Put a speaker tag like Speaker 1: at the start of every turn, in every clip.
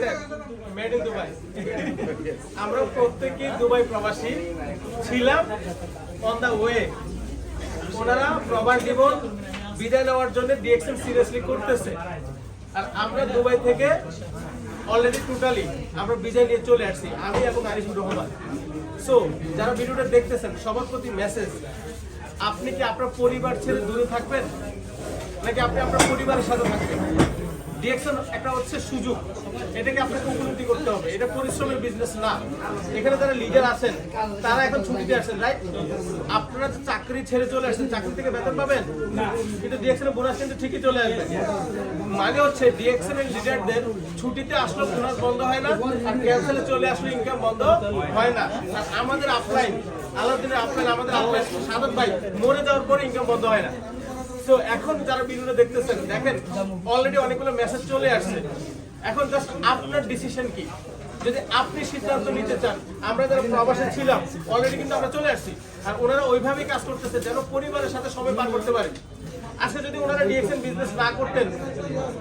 Speaker 1: Sir
Speaker 2: made in Dubai আমরা প্রত্যেকে Dubai প্রবাসী। ছিলাম অন দা ওয়ে ওনারা প্রবাস জীবন বিদায় নেওয়ার জন্য ডিএক্সএম সিরিয়াসলি করতেছে। আর আমরা দুবাই থেকে অলরেডি টোটালি আমরা বিদায় নিয়ে চলে আসছি। আমি এবং আরিফুর রহমান। সো যারা ভিডিওটা দেখতেছেন সবার প্রতি মেসেজ আপনি কি আপনার পরিবার ছেড়ে দূরে থাকবেন? নাকি আপনি আপনার পরিবারের সাথে থাকবেন? ডিএকশন একটা হচ্ছে সুযোগ। এটাকে আপনাকে উপলব্ধি করতে হবে। এটা পরিশ্রমের বিজনেস না। এখানে যারা লিডার আছেন, তারা এখন ছুটিতে আসেন রাইট আপনারা চাকরি ছেড়ে চলে আসছেন। চাকরি থেকে বেতন পাবেন? কিন্তু ডিএকশনের বোনাস কিন্তু ঠিকই চলে আসবে। মানে হচ্ছে ডিএকশনের লিডারদের ছুটিতে আসলে বোনাস বন্ধ হয় না, আর ক্যান্সেলে চলে আসলে ইনকাম বন্ধ হয় না। আর আমাদের আপলাইন আলাদিনের আপলাইন আমাদের আপলাইন সাদত ভাই মরে যাওয়ার পরে ইনকাম বন্ধ হয় না। তো এখন যারা ভিডিওটা দেখতেছেন, দেখেন অলরেডি অনেকগুলো মেসেজ চলে আসছে। এখন জাস্ট আপনার ডিসিশন কি? যদি আপনি সিদ্ধান্ত নিতে চান, আমরা যারা প্রবাসে ছিলাম অলরেডি কিন্তু আমরা চলে আসছি। আর ওনারা ওইভাবেই কাজ করতেছে, যেন পরিবারের সাথে সময় পার করতে পারে। আজকে যদি ওনারা ডিএক্সএন বিজনেস না করতেন,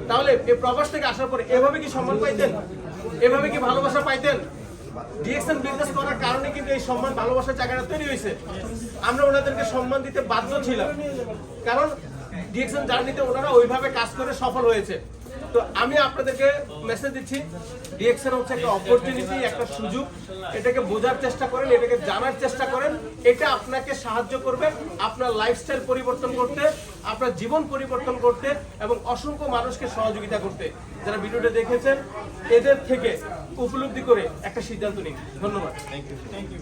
Speaker 2: তাহলে এই প্রবাস থেকে আসার পরে এভাবে কি সম্মান পাইতেন? এভাবে কি ভালোবাসা পাইতেন? ডিএক্সএন বিজনেস করার কারণে কিন্তু এই সম্মান, ভালোবাসার জায়গাটা তৈরি হয়েছে। আমরা ওনাদেরকে সম্মান দিতে বাধ্য ছিলাম। কারণ ডিএক্সএন জার্নিতে ওনারা ওইভাবে কাজ করে সফল হয়েছে। তো আমি আপনাদেরকে মেসেজ দিচ্ছি ডিএক্সএন হচ্ছে একটা অপরচুনিটি একটা সুযোগ। এটাকে বোঝার চেষ্টা করেন, এটাকে জানার চেষ্টা করেন। এটা আপনাকে সাহায্য করবে আপনার লাইফস্টাইল পরিবর্তন করতে, আপনার জীবন পরিবর্তন করতে এবং অসংখ্য মানুষকে সহযোগিতা করতে। যারা ভিডিওটা দেখেছেন, এদের থেকে উপলব্ধি করে একটা সিদ্ধান্ত নিন। ধন্যবাদ।
Speaker 3: Thank you